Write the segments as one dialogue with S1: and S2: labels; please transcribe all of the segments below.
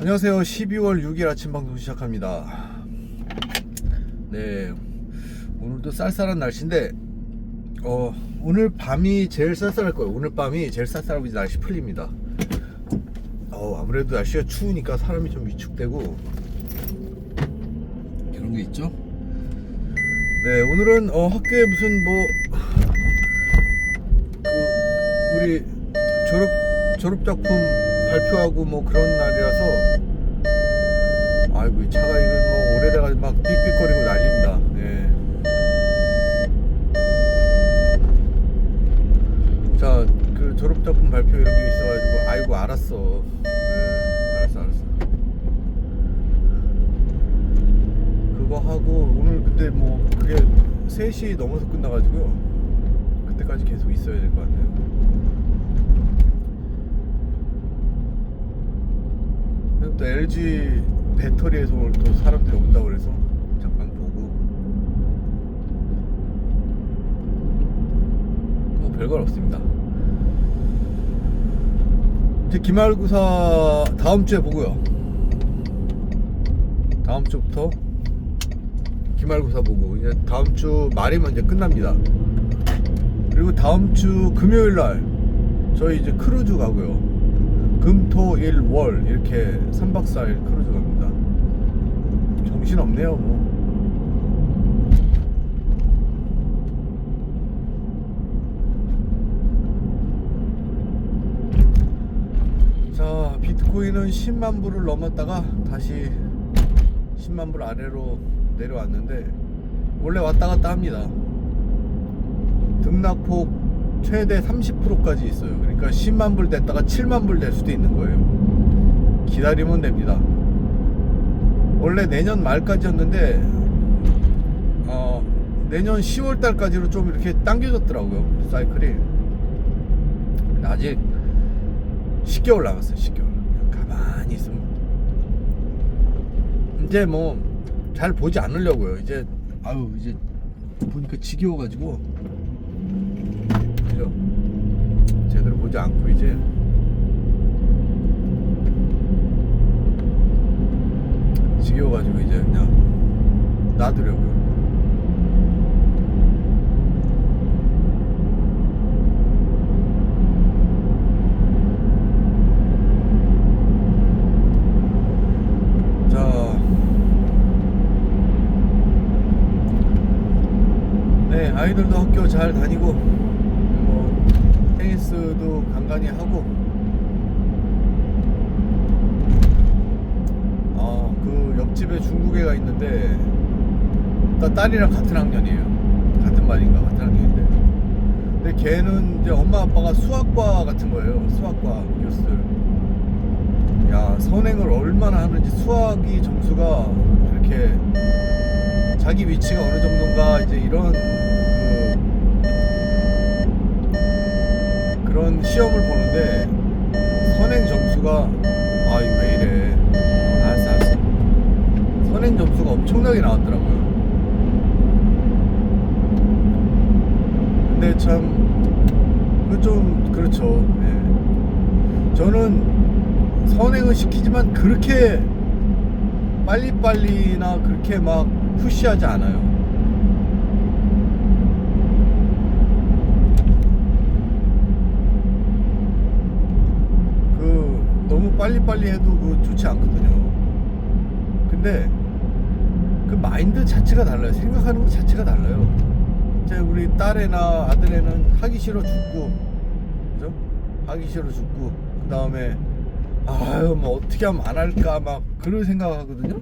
S1: 안녕하세요. 12월 6일 아침 방송 시작합니다. 네, 오늘도 쌀쌀한 날씨인데, 어, 오늘 밤이 제일 쌀쌀할 거예요. 오늘 밤이 제일 쌀쌀하고 날씨 풀립니다. 어, 아무래도 날씨가 추우니까 사람이 좀 위축되고, 이런 게 있죠? 네, 오늘은 어, 학교에 무슨 뭐, 그, 우리 졸업, 졸업 작품 발표하고 뭐 그런 날이라서 아이고 이 차가 이거 뭐 오래돼가 막 삑삑거리고 난립니다. 네. 자, 그 졸업 작품 발표 이런 게 있어가지고 아이고 알았어. 네, 알았어 알았어. 그거 하고 오늘 근데 뭐 그게 3시 넘어서 끝나가지고요. 그때까지 계속 있어야 될 것 같네요. 또 LG 배터리에서 오늘 또 사람들이 온다고 그래서 잠깐 보고 뭐 별건 없습니다. 이제 기말고사 다음 주에 보고요. 다음 주부터 기말고사 보고 이제 다음 주 말이면 이제 끝납니다. 그리고 다음 주 금요일 날 저희 이제 크루즈 가고요. 금, 토, 일, 월 이렇게 3박 4일 크루즈 갑니다. 정신 없네요, 뭐. 자, 비트코인은 10만 불을 넘었다가 다시 10만 불 아래로 내려왔는데 원래 왔다 갔다 합니다. 등락폭 최대 30%까지 있어요. 그러니까 10만 불 됐다가 7만 불 될 수도 있는 거예요. 기다리면 됩니다. 원래 내년 말까지였는데 어, 내년 10월 달까지로 좀 이렇게 당겨졌더라고요. 사이클이. 아직 10개월 남았어요. 10개월. 가만히 있으면 이제 뭐 잘 보지 않으려고요. 이제 아유 이제 보니까 지겨워가지고 그죠? 제대로 보지 않고 이제 지겨워가지고 이제 그냥 놔두려고요. 자, 네 아이들도 학교 잘 다니고 뭐 테니스도 간간히 하고 아그 옆집에 중국애가 있는데 나 딸이랑 같은 학년이에요. 같은 반인가 같은 학년인데. 근데 걔는 이제 엄마 아빠가 수학과 같은 거예요. 수학과 교수들. 야 선행을 얼마나 하는지 수학이 점수가 이렇게 자기 위치가 어느 정도인가 이제 이런 그 그런 시험을 보는데 선행 점수가 아 이거 왜 이래 알았어 알았어 선행 점수가 엄청나게 나왔더라고요 근데 참 그 좀 그렇죠 예. 저는 선행을 시키지만 그렇게 빨리빨리나 그렇게 막 푸시하지 않아요 그 너무 빨리빨리 해도 그 좋지 않거든요. 근데 그 마인드 자체가 달라요. 생각하는 것 자체가 달라요. 이제 우리 딸애나 아들애는 하기 싫어 죽고, 그죠? 하기 싫어 죽고, 그 다음에 아유 뭐 어떻게 하면 안 할까 막 그런 생각하거든요.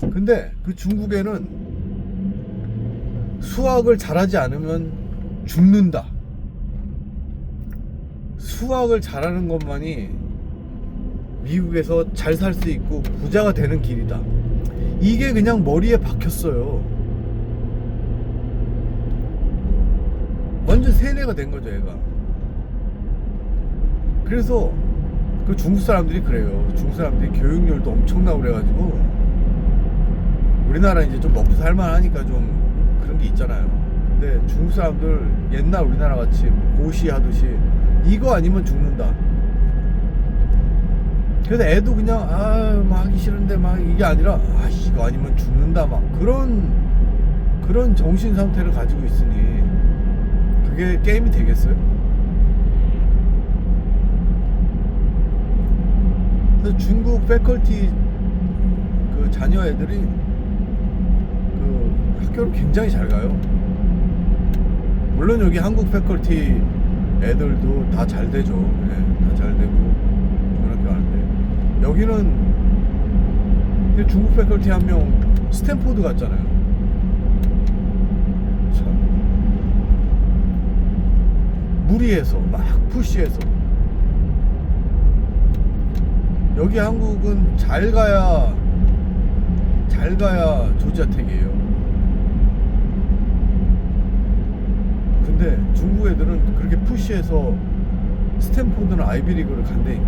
S1: 근데 그 중국에는 수학을 잘하지 않으면 죽는다. 수학을 잘하는 것만이 미국에서 잘 살 수 있고 부자가 되는 길이다. 이게 그냥 머리에 박혔어요. 완전 세뇌가 된 거죠, 얘가. 그래서 그 중국 사람들이 그래요. 중국 사람들이 교육열도 엄청나고 그래가지고 우리나라 이제 좀 먹고 살만하니까 좀 그런 게 있잖아요. 근데 중국 사람들 옛날 우리나라 같이 고시하듯이 이거 아니면 죽는다. 그래서 애도 그냥 아막 하기 싫은데 막 이게 아니라 아 이거 아니면 죽는다 막 그런 그런 정신 상태를 가지고 있으니 그게 게임이 되겠어요? 그래서 중국 패컬티 그 자녀 애들이 그 학교를 굉장히 잘 가요. 물론 여기 한국 패컬티 애들도 다 잘 되죠. 예, 다잘 되고 좋은 학교 가는데 여기는 근데 중국 패컬티 한 명 스탠포드 갔잖아요. 참 무리해서 막 푸시해서 여기 한국은 잘 가야 잘 가야 조지아택이에요. 근데 중국 애들은 그렇게 푸시해서 스탠포드는 아이비리그를 간다니까.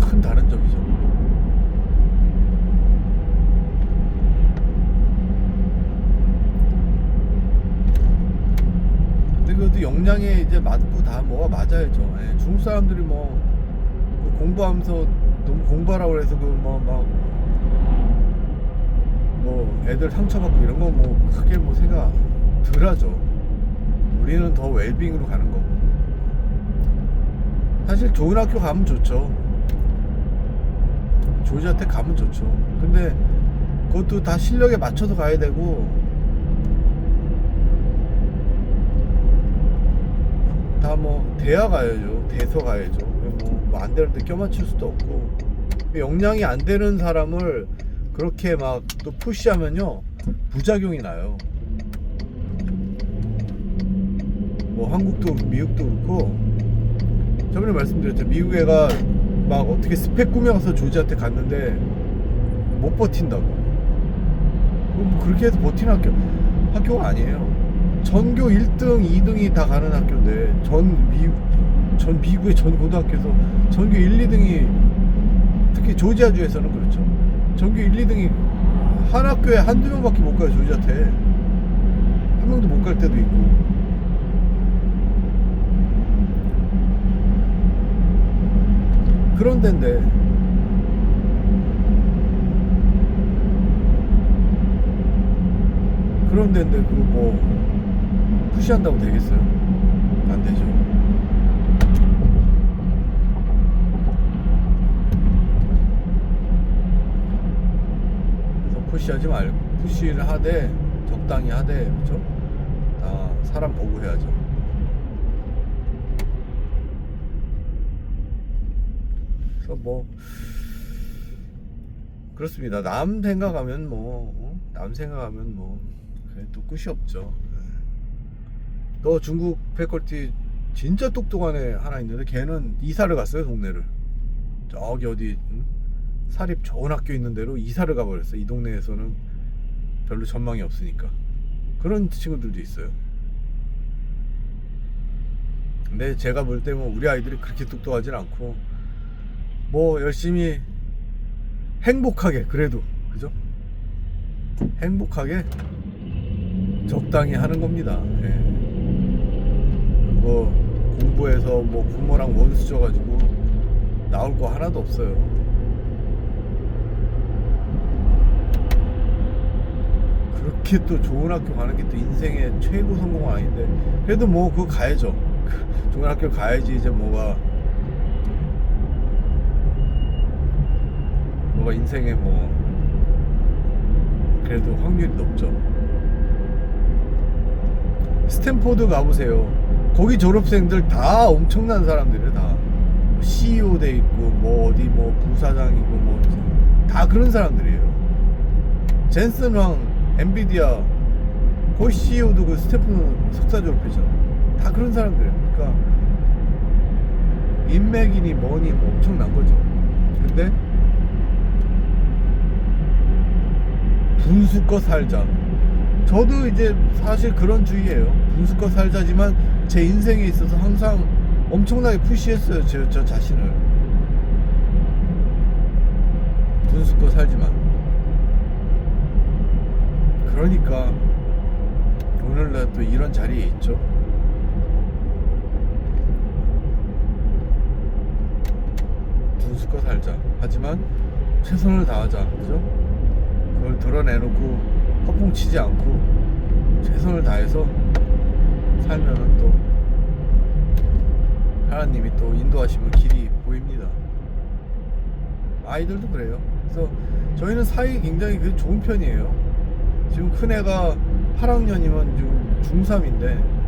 S1: 큰 다른 점이죠. 근데 그것도 역량에 이제 맞고 다 뭐가 맞아야죠. 예, 중국 사람들이 뭐그 공부하면서 너무 공부하라고 해서 그뭐막뭐 애들 상처받고 이런 거 뭐 크게 뭐 생각 덜하죠. 우리는 더 웰빙으로 가는 거고. 사실 좋은 학교 가면 좋죠. 조지한테 가면 좋죠. 근데 그것도 다 실력에 맞춰서 가야 되고 다 뭐 대야 가야죠. 대서 가야죠. 뭐안 되는데 껴맞출 수도 없고 역량이 안 되는 사람을 그렇게 막 또 푸시하면요 부작용이 나요. 뭐 한국도 미국도 그렇고 저번에 말씀드렸죠. 미국 애가 막 어떻게 스펙 꾸며서 조지한테 갔는데 못 버틴다고. 그럼 뭐 그렇게 해서 버티는 학교 학교가 아니에요. 전교 1등, 2등이 다 가는 학교인데 전 미국 전 미국의 전 고등학교에서 전교 1, 2등이 특히 조지아주에서는 그렇죠. 전교 1, 2등이 한 학교에 한두 명밖에 못 가요 조지아한테. 한 명도 못 갈 때도 있고. 그런 데인데. 그런 데인데 그거 뭐 푸시한다고 되겠어요? 안 되죠. 그래서 푸시하지 말고 푸시를 하되 적당히 하되 그죠? 다 사람 보고 해야죠. 그래서 뭐 그렇습니다. 남 생각하면 뭐, 어? 남 생각하면 뭐, 그래 또 끝이 없죠. 네. 또 중국 패컬티 진짜 똑똑한 애 하나 있는데 걔는 이사를 갔어요, 동네를. 저기 어디, 응? 사립 좋은 학교 있는 데로 이사를 가버렸어. 이 동네에서는 별로 전망이 없으니까. 그런 친구들도 있어요. 근데 제가 볼 때 뭐 우리 아이들이 그렇게 똑똑하진 않고, 뭐 열심히 행복하게 그래도 그죠? 행복하게 적당히 하는 겁니다. 예. 그거 공부해서 뭐 부모랑 원수 져가지고 나올 거 하나도 없어요. 그렇게 또 좋은 학교 가는 게 또 인생의 최고 성공은 아닌데 그래도 뭐 그거 가야죠. 좋은 학교 가야지 이제 뭐가 뭐가 인생에 뭐 그래도 확률이 높죠. 스탠포드 가보세요. 거기 졸업생들 다 엄청난 사람들이에요. 다뭐 CEO 돼 있고 뭐 어디 뭐 부사장이고 뭐 다 그런 사람들이에요. 젠슨 황 엔비디아 거기 CEO도 그 스탠포드 석사 졸업했잖아. 다 그런 사람들이에요. 그러니까 인맥이니 뭐니 뭐 엄청난 거죠. 근데 분수껏 살자. 저도 이제 사실 그런 주의예요. 분수껏 살자지만 제 인생에 있어서 항상 엄청나게 푸시했어요. 저, 저 자신을. 분수껏 살지만. 그러니까 오늘날 또 이런 자리에 있죠. 마음껏 살자. 하지만 최선을 다하자. 그죠? 그걸 드러내놓고 허풍치지 않고 최선을 다해서 살면은 또 하나님이 또 인도하시면 길이 보입니다. 아이들도 그래요. 그래서 저희는 사이 굉장히 그 좋은 편이에요. 지금 큰 애가 8학년이면 지금 중3인데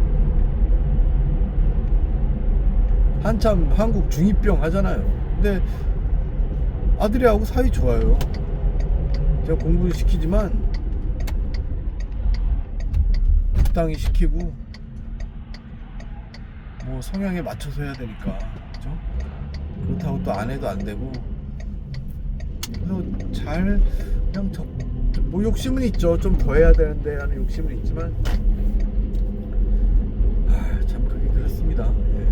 S1: 한참 한국 중2병 하잖아요. 근데 아들이하고 사이 좋아요. 제가 공부를 시키지만 적당히 시키고 뭐 성향에 맞춰서 해야 되니까 그죠? 그렇다고 또 안 해도 안 되고. 그래서 잘 그냥 적, 뭐 욕심은 있죠. 좀 더 해야 되는데 하는 욕심은 있지만. 아, 참 그게 그렇습니다. 예.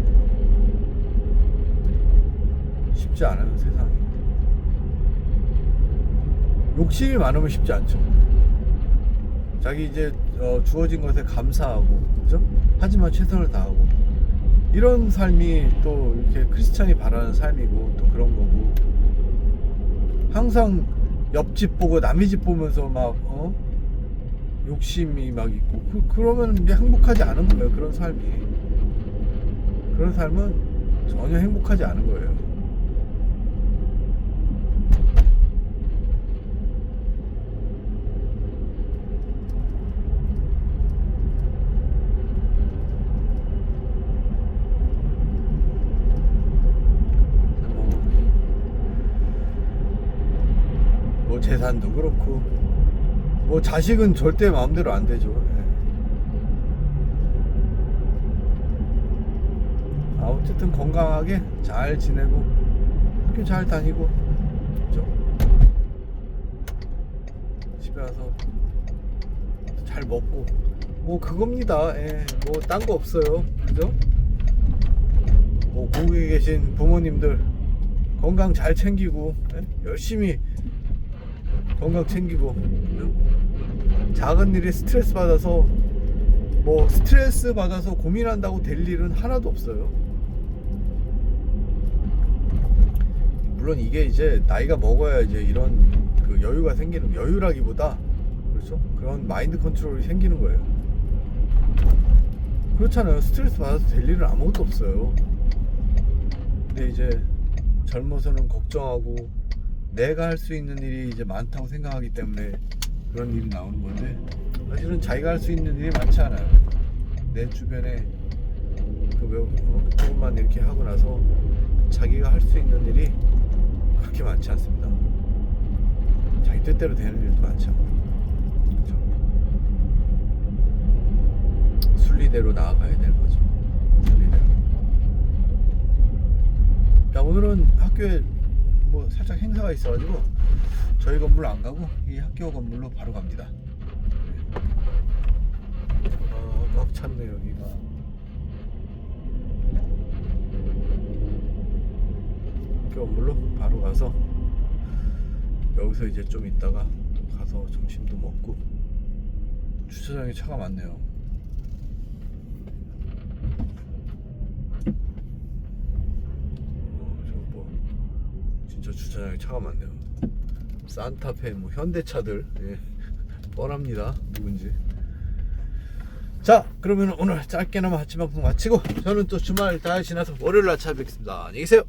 S1: 쉽지 않아요 세상이. 욕심이 많으면 쉽지 않죠. 자기 이제 어, 주어진 것에 감사하고 그죠? 하지만 최선을 다하고 이런 삶이 또 이렇게 크리스찬이 바라는 삶이고 또 그런 거고. 항상 옆집 보고 남의 집 보면서 막 어? 욕심이 막 있고. 그, 이제 행복하지 않은 거예요 그런 삶이. 그런 삶은 전혀 행복하지 않은 거예요 뭐, 뭐 재산도 그렇고 뭐 자식은 절대 마음대로 안 되죠. 예. 아, 어쨌든 건강하게 잘 지내고 학교 잘 다니고 그죠? 집에 와서 잘 먹고 뭐 그겁니다. 예. 뭐딴 거 없어요. 그죠? 뭐 고국에 계신 부모님들 건강 잘 챙기고 예? 열심히 건강 챙기고 응? 작은 일에 스트레스 받아서 뭐 스트레스 받아서 고민한다고 될 일은 하나도 없어요. 물론 이게 이제 나이가 먹어야 이제 이런 그 여유가 생기는 여유라기보다 그렇죠 그런 마인드 컨트롤이 생기는 거예요. 그렇잖아요. 스트레스 받아서 될 일은 아무것도 없어요. 근데 이제 젊어서는 걱정하고 내가 할 수 있는 일이 이제 많다고 생각하기 때문에 그런 일이 나오는 건데 사실은 자기가 할 수 있는 일이 많지 않아요. 내 주변에 그 조금만 이렇게 하고 나서 자기가 할 수 있는 일이 그렇게 많지 않습니다. 자기 뜻대로 되는 일도 많지 않고 그렇죠? 순리대로 나아가야 되는 거죠. 순리대로. 자 오늘은 학교에 뭐 살짝 행사가 있어가지고 저희 건물 안 가고 이 학교 건물로 바로 갑니다. 어, 꽉 찼네 여기가. 학교 건물로 바로 가서 여기서 이제 좀 있다가 또 가서 점심도 먹고 주차장에 차가 많네요. 어, 저거 뭐 진짜 주차장에 차가 많네요. 산타페, 뭐 현대차들 예. 뻔합니다. 누군지. 자, 그러면 오늘 짧게나마 아침 방송 마치고 저는 또 주말 다 지나서 월요일 날 찾아뵙겠습니다. 안녕히 계세요.